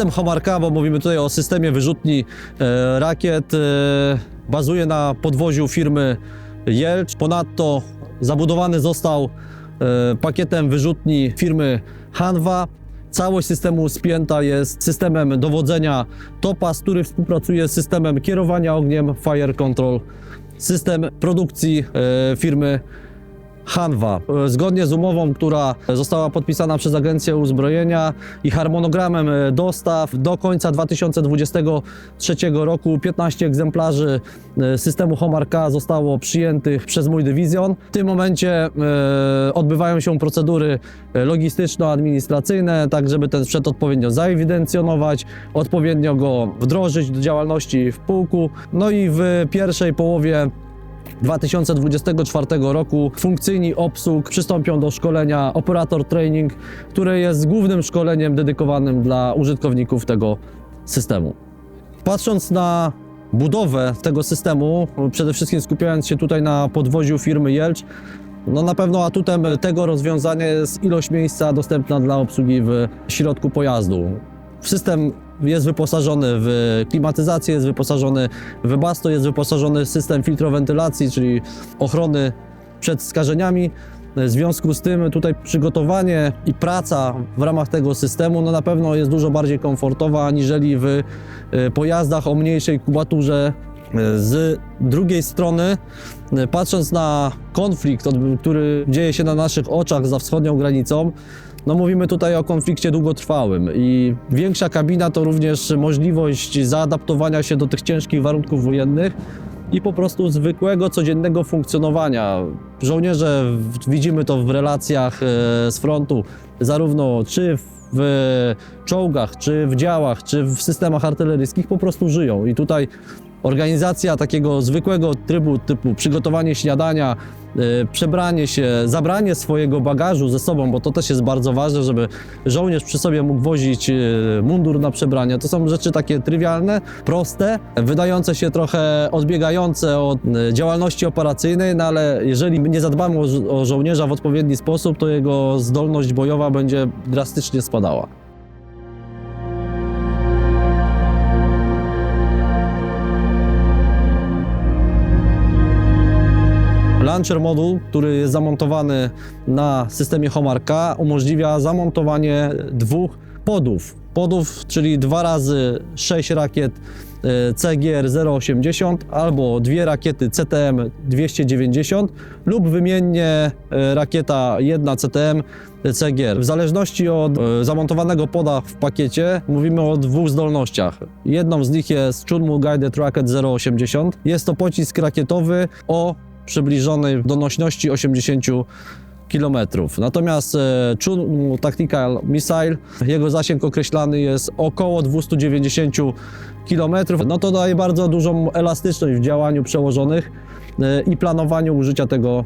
System Homarka, bo mówimy tutaj o systemie wyrzutni e, rakiet, e, bazuje na podwoziu firmy Jelcz. Ponadto zabudowany został e, pakietem wyrzutni firmy Hanwa. Całość systemu spięta jest systemem dowodzenia Topaz, który współpracuje z systemem kierowania ogniem Fire Control, system produkcji firmy Hanwa. E, Zgodnie z umową, która została podpisana przez Agencję Uzbrojenia i harmonogramem e, dostaw do końca 2023 roku 15 egzemplarzy e, systemu Homar K zostało przyjętych przez mój dywizjon. W tym momencie odbywają się procedury logistyczno-administracyjne, tak żeby ten sprzęt odpowiednio zaewidencjonować, odpowiednio go wdrożyć do działalności w pułku. No i w pierwszej połowie 2024 roku funkcyjni obsług przystąpią do szkolenia Operator Training, które jest głównym szkoleniem dedykowanym dla użytkowników tego systemu. Patrząc na budowę tego systemu, przede wszystkim skupiając się tutaj na podwoziu firmy Jelcz, no na pewno atutem tego rozwiązania jest ilość miejsca dostępna dla obsługi w środku pojazdu. System jest wyposażony w klimatyzację, jest wyposażony w basto, jest wyposażony w system filtrowentylacji, czyli ochrony przed skażeniami. W związku z tym tutaj przygotowanie i praca w ramach tego systemu no na pewno jest dużo bardziej komfortowa aniżeli w e, pojazdach o mniejszej kubaturze. Z drugiej strony, e, patrząc na konflikt, który dzieje się na naszych oczach za wschodnią granicą, no mówimy tutaj o konflikcie długotrwałym i większa kabina to również możliwość zaadaptowania się do tych ciężkich warunków wojennych i po prostu zwykłego, codziennego funkcjonowania. Żołnierze, widzimy to w relacjach e, z frontu, zarówno czy w czołgach, czy w działach, czy w systemach artyleryjskich po prostu żyją i tutaj organizacja takiego zwykłego trybu typu przygotowanie śniadania, e, przebranie się, zabranie swojego bagażu ze sobą, bo to też jest bardzo ważne, żeby żołnierz przy sobie mógł wozić e, mundur na przebranie. To są rzeczy takie trywialne, proste, wydające się trochę odbiegające od e, działalności operacyjnej, no ale jeżeli nie zadbamy o, o żołnierza w odpowiedni sposób, to jego zdolność bojowa będzie drastycznie spadała. Launcher moduł, który jest zamontowany na systemie Homar K, umożliwia zamontowanie dwóch podów. Podów, czyli dwa razy 6 rakiet e, CGR 080 albo dwie rakiety CTM 290 lub wymiennie e, rakieta jedna CTM CGR. W zależności od e, zamontowanego poda w pakiecie mówimy o dwóch zdolnościach. Jedną z nich jest Chunmu Guided Rocket 080. Jest to pocisk rakietowy o przybliżonej donośności 80 km. Natomiast e, Chunmu Tactical Missile, jego zasięg określany jest około 290 km. No to daje bardzo dużą elastyczność w działaniu przełożonych e, i planowaniu użycia tego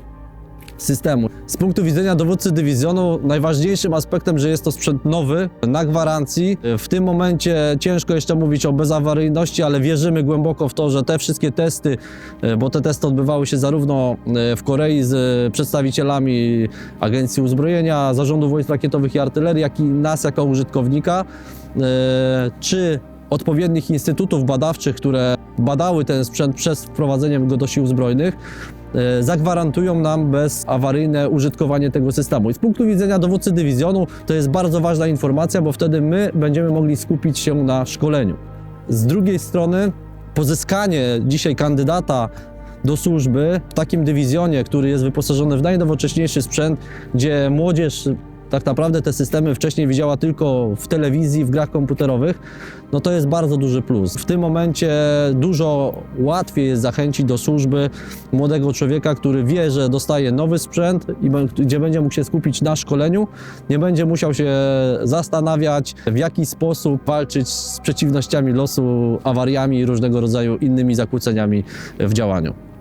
systemu. Z punktu widzenia dowódcy dywizjonu najważniejszym aspektem, że jest to sprzęt nowy, na gwarancji. W tym momencie ciężko jeszcze mówić o bezawaryjności, ale wierzymy głęboko w to, że te wszystkie testy, e, bo te testy odbywały się zarówno e, w Korei z e, przedstawicielami Agencji Uzbrojenia, Zarządu Wojsk Rakietowych i Artylerii, jak i nas jako użytkownika, czy odpowiednich instytutów badawczych, które badały ten sprzęt przed wprowadzeniem go do sił zbrojnych, zagwarantują nam bezawaryjne użytkowanie tego systemu. I z punktu widzenia dowódcy dywizjonu to jest bardzo ważna informacja, bo wtedy my będziemy mogli skupić się na szkoleniu. Z drugiej strony pozyskanie dzisiaj kandydata do służby w takim dywizjonie, który jest wyposażony w najnowocześniejszy sprzęt, gdzie młodzież tak naprawdę te systemy wcześniej widziała tylko w telewizji, w grach komputerowych, no to jest bardzo duży plus. W tym momencie dużo łatwiej jest zachęcić do służby młodego człowieka, który wie, że dostaje nowy sprzęt i gdzie będzie mógł się skupić na szkoleniu, nie będzie musiał się zastanawiać, w jaki sposób walczyć z przeciwnościami losu, awariami i różnego rodzaju innymi zakłóceniami w działaniu.